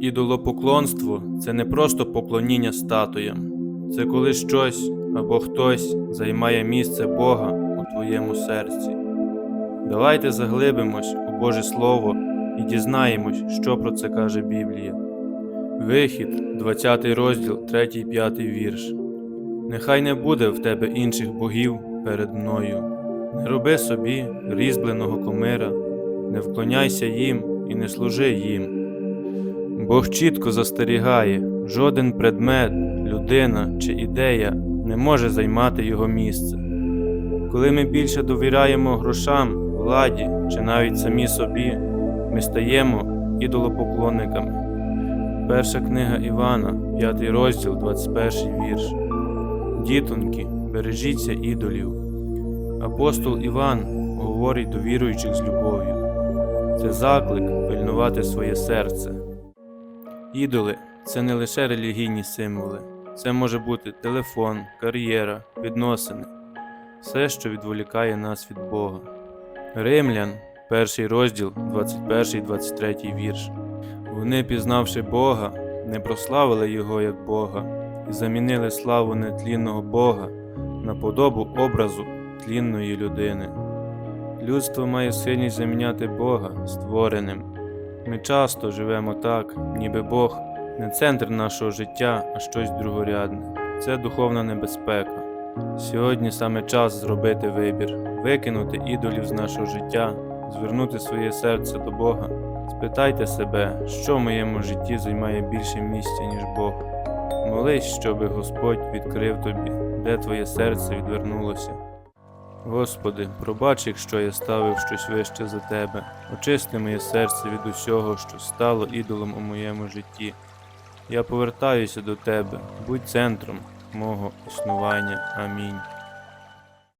Ідолопоклонство це не просто поклоніння статуям, це коли щось або хтось займає місце Бога у твоєму серці. Давайте заглибимось у Боже Слово і дізнаємось, що про це каже Біблія. Вихід, 20 розділ, 3-5 вірш. Нехай не буде в тебе інших богів перед мною. Не роби собі різьбленого комира, не вклоняйся їм і не служи їм. Бог чітко застерігає, жоден предмет, людина чи ідея не може займати його місце. Коли ми більше довіряємо грошам, владі чи навіть самі собі, ми стаємо ідолопоклонниками. Перша книга Івана, 5 розділ, 21 вірш. Дітоньки, бережіться ідолів. Апостол Іван говорить до віруючих з любов'ю. Це заклик пильнувати своє серце. Ідоли це не лише релігійні символи, це може бути телефон, кар'єра, відносини, все, що відволікає нас від Бога. Римлян, перший розділ, 21-23 вірш. Вони, пізнавши Бога, не прославили Його як Бога і замінили славу нетлінного Бога на подобу образу тлінної людини. Людство має сильність заміняти Бога створеним. Ми часто живемо так, ніби Бог не центр нашого життя, а щось другорядне. Це духовна небезпека. Сьогодні саме час зробити вибір, викинути ідолів з нашого життя, звернути своє серце до Бога. Спитайте себе, що в моєму житті займає більше місця, ніж Бог. Молись, щоби Господь відкрив тобі, де твоє серце відвернулося. Господи, пробач, якщо я ставив щось вище за Тебе, очисти моє серце від усього, що стало ідолом у моєму житті. Я повертаюся до Тебе, будь центром мого існування. Амінь.